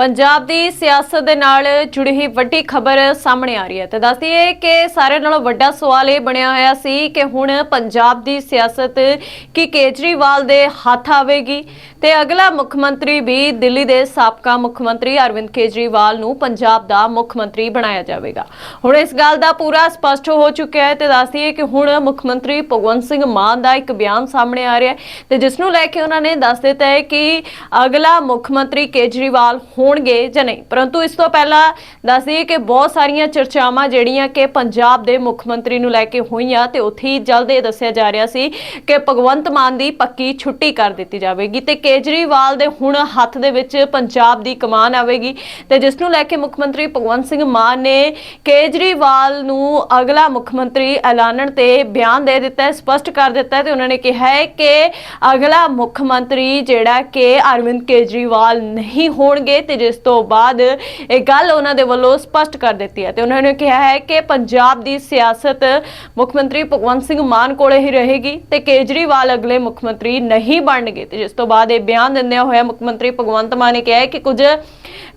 ਪੰਜਾਬ ਦੀ ਸਿਆਸਤ ਦੇ ਨਾਲ ਜੁੜੀ ਹੀ ਵੱਡੀ ਖਬਰ ਸਾਹਮਣੇ ਆ ਰਹੀ ਹੈ। ਤੇ ਦੱਸਦੀ ਹੈ ਕਿ ਸਾਰਿਆਂ ਨਾਲੋਂ ਵੱਡਾ ਸਵਾਲ ਇਹ ਬਣਿਆ ਹੋਇਆ ਸੀ ਕਿ ਹੁਣ ਪੰਜਾਬ ਦੀ ਸਿਆਸਤ ਕੀ ਕੇਜਰੀਵਾਲ ਦੇ ਹੱਥ ਆਵੇਗੀ? ਤੇ ਅਗਲਾ ਮੁੱਖ ਮੰਤਰੀ ਵੀ ਦਿੱਲੀ ਦੇ ਸਾਬਕਾ ਮੁੱਖ ਮੰਤਰੀ ਅਰਵਿੰਦ ਕੇਜਰੀਵਾਲ ਨੂੰ ਪੰਜਾਬ ਦਾ ਮੁੱਖ ਮੰਤਰੀ ਬਣਾਇਆ ਜਾਵੇਗਾ। ਹੁਣ ਇਸ ਗੱਲ ਦਾ ਪੂਰਾ ਸਪਸ਼ਟ ਹੋ ਚੁੱਕਿਆ ਹੈ ਤੇ ਦੱਸਦੀ ਹੈ ਕਿ ਹੁਣ ਮੁੱਖ ਮੰਤਰੀ ਭਗਵੰਤ ਸਿੰਘ ਮਾਨ ਦਾ ਇੱਕ ਬਿਆਨ ਸਾਹਮਣੇ ਆ ਰਿਹਾ ਹੈ ਤੇ ਜਿਸ ਨੂੰ ਲੈ ਕੇ ਉਹਨਾਂ ਨੇ ਦੱਸ ਦਿੱਤਾ ਹੈ ਕਿ ਅਗਲਾ ਮੁੱਖ ਮੰਤਰੀ ਕੇਜਰੀਵਾਲ ਹੋਣਗੇ ਜਾਂ ਨਹੀਂ। ਪਰੰਤੂ ਇਸ ਤੋਂ ਪਹਿਲਾਂ ਦੱਸ ਦਈਏ ਕਿ ਬਹੁਤ ਸਾਰੀਆਂ ਚਰਚਾਵਾਂ ਜਿਹੜੀਆਂ ਕਿ ਪੰਜਾਬ ਦੇ ਮੁੱਖ ਮੰਤਰੀ ਨੂੰ ਲੈ ਕੇ ਹੋਈਆਂ ਤੇ ਉੱਥੇ ਹੀ ਜਲਦ ਇਹ ਦੱਸਿਆ ਜਾ ਰਿਹਾ ਸੀ ਕਿ ਭਗਵੰਤ ਮਾਨ ਦੀ ਪੱਕੀ ਛੁੱਟੀ ਕਰ ਦਿੱਤੀ ਜਾਵੇਗੀ ਤੇ ਕੇਜਰੀਵਾਲ ਦੇ ਹੁਣ ਹੱਥ ਦੇ ਵਿੱਚ ਪੰਜਾਬ ਦੀ ਕਮਾਨ ਆਵੇਗੀ ਤੇ ਜਿਸ ਨੂੰ ਲੈ ਕੇ ਮੁੱਖ ਮੰਤਰੀ ਭਗਵੰਤ ਸਿੰਘ ਮਾਨ ਨੇ ਕੇਜਰੀਵਾਲ ਨੂੰ ਅਗਲਾ ਮੁੱਖ ਮੰਤਰੀ ਐਲਾਨਣ ਤੇ ਬਿਆਨ ਦੇ ਦਿੱਤਾ ਹੈ, ਸਪਸ਼ਟ ਕਰ ਦਿੱਤਾ ਹੈ ਤੇ ਉਹਨਾਂ ਨੇ ਕਿਹਾ ਹੈ ਕਿ ਅਗਲਾ ਮੁੱਖ ਮੰਤਰੀ ਜਿਹੜਾ ਕਿ ਅਰਵਿੰਦ ਕੇਜਰੀਵਾਲ ਨਹੀਂ ਹੋਣਗੇ ਤੇ ਜਿਸ ਤੋਂ ਬਾਅਦ ਇਹ ਗੱਲ ਉਹਨਾਂ ਦੇ ਵੱਲੋਂ ਸਪਸ਼ਟ ਕਰ ਦਿੱਤੀ ਹੈ ਤੇ ਉਹਨਾਂ ਨੇ ਕਿਹਾ ਹੈ ਕਿ ਪੰਜਾਬ ਦੀ ਸਿਆਸਤ ਮੁੱਖ ਮੰਤਰੀ ਭਗਵੰਤ ਸਿੰਘ ਮਾਨ ਕੋਲੇ ਹੀ ਰਹੇਗੀ ਤੇ ਕੇਜਰੀਵਾਲ ਅਗਲੇ ਮੁੱਖ ਮੰਤਰੀ ਨਹੀਂ ਬਣਨਗੇ। ਤੇ ਜਿਸ ਤੋਂ ਬਾਅਦ ਇਹ ਬਿਆਨ ਦਿੰਦਿਆਂ ਹੋਇਆ ਮੁੱਖ ਮੰਤਰੀ ਭਗਵੰਤ ਮਾਨ ਨੇ ਕਿਹਾ ਹੈ ਕਿ ਕੁਝ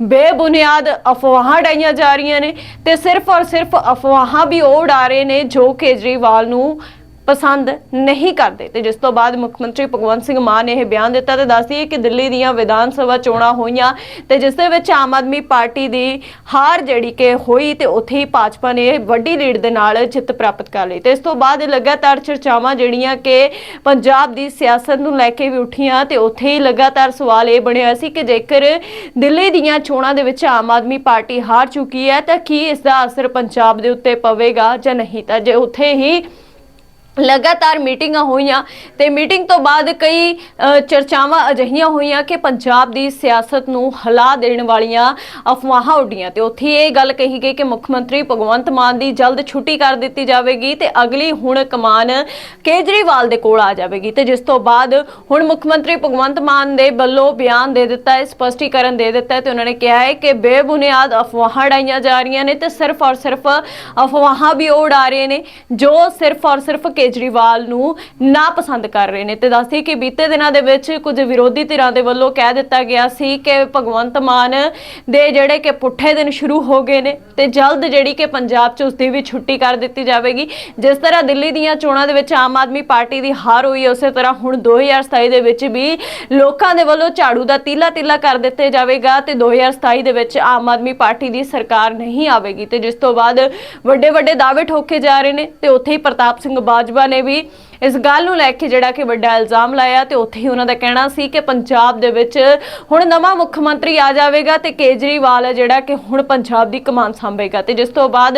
ਬੇਬੁਨਿਆਦ ਅਫਵਾਹਾਂ ਡਾਈਆਂ ਜਾ ਰਹੀਆਂ ਨੇ ਤੇ ਸਿਰਫ ਔਰ ਸਿਰਫ ਅਫਵਾਹਾਂ ਵੀ ਉਹ ਉਡਾ ਰਹੇ ਨੇ ਜੋ ਕੇਜਰੀਵਾਲ ਨੂੰ ਪਸੰਦ ਨਹੀਂ ਕਰਦੇ। ਤੇ ਜਿਸ ਤੋਂ ਬਾਅਦ ਮੁੱਖ ਮੰਤਰੀ ਭਗਵੰਤ ਸਿੰਘ ਮਾਨ ਨੇ ਇਹ ਬਿਆਨ ਦਿੱਤਾ ਤੇ ਦੱਸਦੀ ਹੈ ਕਿ ਦਿੱਲੀ ਦੀਆਂ ਵਿਧਾਨ ਸਭਾ ਚੋਣਾਂ ਹੋਈਆਂ ਤੇ ਜਿਸ ਦੇ ਵਿੱਚ ਆਮ ਆਦਮੀ ਪਾਰਟੀ ਦੀ ਹਾਰ ਜਿਹੜੀ ਕਿ ਹੋਈ ਤੇ ਉੱਥੇ ਹੀ ਭਾਜਪਾ ਨੇ ਵੱਡੀ ਲੀਡ ਦੇ ਨਾਲ ਜਿੱਤ ਪ੍ਰਾਪਤ ਕਰ ਲਈ। ਤੇ ਇਸ ਤੋਂ ਬਾਅਦ ਲਗਾਤਾਰ ਚਰਚਾਵਾਂ ਜਿਹੜੀਆਂ ਕਿ ਪੰਜਾਬ ਦੀ ਸਿਆਸਤ ਨੂੰ ਲੈ ਕੇ ਵੀ ਉੱਠੀਆਂ ਤੇ ਉੱਥੇ ਹੀ ਲਗਾਤਾਰ ਸਵਾਲ ਇਹ ਬਣਿਆ ਸੀ ਕਿ ਜੇਕਰ ਦਿੱਲੀ ਦੀਆਂ ਚੋਣਾਂ ਦੇ ਵਿੱਚ ਆਮ ਆਦਮੀ ਪਾਰਟੀ ਹਾਰ ਚੁੱਕੀ ਹੈ ਤਾਂ ਕੀ ਇਸ ਦਾ ਅਸਰ ਪੰਜਾਬ ਦੇ ਉੱਤੇ ਪਵੇਗਾ ਜਾਂ ਨਹੀਂ? ਤਾਂ ਜੇ ਉੱਥੇ ਹੀ ਲਗਾਤਾਰ ਮੀਟਿੰਗਾਂ ਹੋਈਆਂ ਤੇ ਮੀਟਿੰਗ ਤੋਂ ਬਾਅਦ ਕਈ ਚਰਚਾਵਾਂ ਅਜਿਹੀਆਂ ਹੋਈਆਂ ਕਿ ਪੰਜਾਬ ਦੀ ਸਿਆਸਤ ਨੂੰ ਹਲਾ ਦੇਣ ਵਾਲੀਆਂ ਅਫਵਾਹਾਂ ਉੱਡੀਆਂ ਤੇ ਉੱਥੇ ਇਹ ਗੱਲ ਕਹੀ ਗਈ ਕਿ ਮੁੱਖ ਮੰਤਰੀ ਭਗਵੰਤ ਮਾਨ ਦੀ ਜਲਦ ਛੁੱਟੀ ਕਰ ਦਿੱਤੀ ਜਾਵੇਗੀ ਤੇ ਅਗਲੀ ਹੁਣ ਕਮਾਨ ਕੇਜਰੀਵਾਲ ਦੇ ਕੋਲ ਆ ਜਾਵੇਗੀ ਤੇ ਜਿਸ ਤੋਂ ਬਾਅਦ ਹੁਣ ਮੁੱਖ ਮੰਤਰੀ ਭਗਵੰਤ ਮਾਨ ਦੇ ਵੱਲੋਂ ਬਿਆਨ ਦੇ ਦਿੱਤਾ ਹੈ ਸਪਸ਼ਟੀਕਰਨ ਦੇ ਦਿੱਤਾ ਹੈ ਤੇ ਉਹਨਾਂ ਨੇ ਕਿਹਾ ਹੈ ਕਿ ਬੇਬੁਨਿਆਦ ਅਫਵਾਹਾਂ ਡਾਈਆਂ ਜਾ ਰਹੀਆਂ ਨੇ ਤੇ ਸਿਰਫ ਔਰ ਸਿਰਫ ਅਫਵਾਹਾਂ ਵੀ ਉਹ ਉਡਾ ਰਹੇ ਨੇ, ਜੋ ਸਿਰਫ ਔਰ ਸਿਰਫ ਕੇਜਰੀਵਾਲ ਨੂੰ ਨਾ ਪਸੰਦ ਕਰ ਰਹੇ ਨੇ। ਤੇ ਦੱਸਦੀ ਕਿ ਬੀਤੇ ਦਿਨਾਂ ਦੇ ਵਿੱਚ ਕੁਝ ਵਿਰੋਧੀ ਧਿਰਾਂ ਦੇ ਵੱਲੋਂ ਕਹਿ ਦਿੱਤਾ ਗਿਆ ਸੀ ਕਿ ਭਗਵੰਤ ਮਾਨ ਦੇ ਜਿਹੜੇ ਕਿ ਪੁੱਠੇ ਦਿਨ ਸ਼ੁਰੂ ਹੋ ਗਏ ਨੇ ਤੇ ਜਲਦ ਜਿਹੜੀ ਕਿ ਪੰਜਾਬ 'ਚ ਉਸ ਦੀ ਵੀ ਛੁੱਟੀ ਕਰ ਦਿੱਤੀ ਜਾਵੇਗੀ। ਜਿਸ ਤਰ੍ਹਾਂ ਦਿੱਲੀ ਦੀਆਂ ਚੋਣਾਂ ਦੇ ਵਿੱਚ ਆਮ ਆਦਮੀ ਪਾਰਟੀ ਦੀ ਹਾਰ ਹੋਈ ਹੈ, ਉਸੇ ਤਰ੍ਹਾਂ ਹੁਣ 2027 ਦੇ ਵਿੱਚ ਵੀ ਲੋਕਾਂ ਦੇ ਵੱਲੋਂ ਝਾੜੂ ਦਾ ਤੀਲਾ ਤੀਲਾ ਕਰ ਦਿੱਤੇ ਜਾਵੇਗਾ ਤੇ 2027 ਦੇ ਵਿੱਚ ਆਮ ਆਦਮੀ ਪਾਰਟੀ ਦੀ ਸਰਕਾਰ ਨਹੀਂ ਆਵੇਗੀ। ਤੇ ਜਿਸ ਤੋਂ ਬਾਅਦ ਵੱਡੇ ਵੱਡੇ ਦਾਅਵੇ ਠੋਕੇ ਜਾ ਰਹੇ ਨੇ ਤੇ ਉੱਥੇ ਹੀ ਪ੍ਰਤਾਪ ਸਿੰਘ ਬਾਜਵਾ ਨੇ ਵੀ ਇਸ ਗੱਲ ਨੂੰ ਲੈ ਕੇ ਜਿਹੜਾ ਕਿ ਵੱਡਾ ਇਲਜ਼ਾਮ ਲਾਇਆ ਤੇ ਉੱਥੇ ਹੀ ਉਹਨਾਂ ਦਾ ਕਹਿਣਾ ਸੀ ਕਿ ਪੰਜਾਬ ਦੇ ਵਿੱਚ ਹੁਣ ਨਵਾਂ ਮੁੱਖ ਮੰਤਰੀ ਆ ਜਾਵੇਗਾ ਤੇ ਕੇਜਰੀਵਾਲ ਹੈ ਜਿਹੜਾ ਕਿ ਹੁਣ ਪੰਜਾਬ ਦੀ ਕਮਾਨ ਸੰਭੇਗਾ ਤੇ ਜਿਸ ਤੋਂ ਬਾਅਦ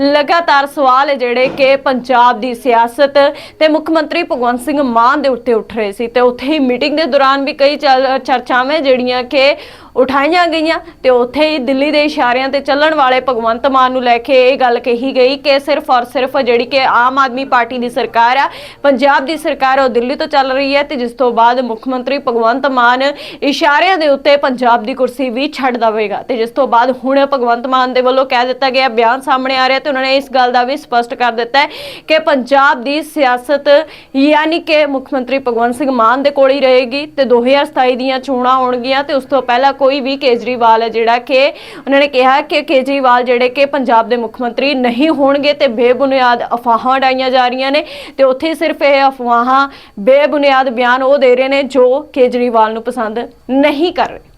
ਲਗਾਤਾਰ ਸਵਾਲ ਜਿਹੜੇ ਕਿ ਪੰਜਾਬ ਦੀ ਸਿਆਸਤ ਤੇ ਮੁੱਖ ਮੰਤਰੀ ਭਗਵੰਤ ਸਿੰਘ ਮਾਨ ਦੇ ਉੱਤੇ ਉੱਠ ਰਹੇ ਸੀ ਤੇ ਉੱਥੇ ਹੀ ਮੀਟਿੰਗ ਦੇ ਦੌਰਾਨ ਵੀ ਕਈ ਚਰਚਾਵਾਂ ਜਿਹੜੀਆਂ ਕਿ ਉਠਾਈਆਂ ਗਈਆਂ ਤੇ ਉੱਥੇ ਹੀ ਦਿੱਲੀ ਦੇ ਇਸ਼ਾਰਿਆਂ ਤੇ ਚੱਲਣ ਵਾਲੇ ਭਗਵੰਤ ਮਾਨ ਨੂੰ ਲੈ ਕੇ ਇਹ ਗੱਲ ਕਹੀ ਗਈ ਕਿ ਸਿਰਫ ਔਰ ਸਿਰਫ ਜਿਹੜੀ ਕਿ ਆਮ ਆਦਮੀ ਪਾਰਟੀ ਦੀ ਸਰਕਾਰ ਆ, ਪੰਜਾਬ ਦੀ ਸਰਕਾਰ ਉਹ ਦਿੱਲੀ ਤੋਂ ਚੱਲ ਰਹੀ ਹੈ ਤੇ ਜਿਸ ਤੋਂ ਬਾਅਦ ਮੁੱਖ ਮੰਤਰੀ ਭਗਵੰਤ ਮਾਨ ਇਸ਼ਾਰਿਆਂ ਦੇ ਉੱਤੇ ਪੰਜਾਬ ਦੀ ਕੁਰਸੀ ਵੀ ਛੱਡ ਦਵੇਗਾ ਤੇ ਜਿਸ ਤੋਂ ਬਾਅਦ ਹੁਣ ਭਗਵੰਤ ਮਾਨ ਦੇ ਵੱਲੋਂ ਕਹਿ ਦਿੱਤਾ ਗਿਆ ਬਿਆਨ ਸਾਹਮਣੇ ਆ ਰਿਹਾ ਤੇ ਉਹਨਾਂ ਨੇ ਇਸ ਗੱਲ ਦਾ ਵੀ ਸਪਸ਼ਟ ਕਰ ਦਿੱਤਾ ਹੈ ਕਿ ਪੰਜਾਬ ਦੀ ਸਿਆਸਤ ਯਾਨੀ ਕਿ ਮੁੱਖ ਮੰਤਰੀ ਭਗਵੰਤ ਸਿੰਘ ਮਾਨ ਦੇ ਕੋਲ ਹੀ ਰਹੇਗੀ ਤੇ 2027 ਦੀਆਂ ਚੋਣਾਂ ਹੋਣਗੀਆਂ ਤੇ ਉਸ ਤੋਂ ਪਹਿਲਾਂ ਕੋਈ ਵੀ ਕੇਜਰੀਵਾਲ ਹੈ ਜਿਹੜਾ ਕਿ ਉਹਨਾਂ ਨੇ ਕਿਹਾ ਕਿ ਕੇਜਰੀਵਾਲ ਜਿਹੜੇ ਕਿ ਪੰਜਾਬ ਦੇ ਮੁੱਖ ਮੰਤਰੀ ਨਹੀਂ ਹੋਣਗੇ ਤੇ ਬੇਬੁਨਿਆਦ ਅਫਵਾਹਾਂ ਡਾਈਆਂ ਜਾ ਰਹੀਆਂ ਨੇ ਤੇ ਉੱਥੇ ਸਿਰਫ ਇਹ ਅਫਵਾਹਾਂ ਬੇਬੁਨਿਆਦ ਬਿਆਨ ਉਹ ਦੇ ਰਹੇ ਨੇ ਜੋ ਕੇਜਰੀਵਾਲ ਨੂੰ ਪਸੰਦ ਨਹੀਂ ਕਰ ਰਹੇ।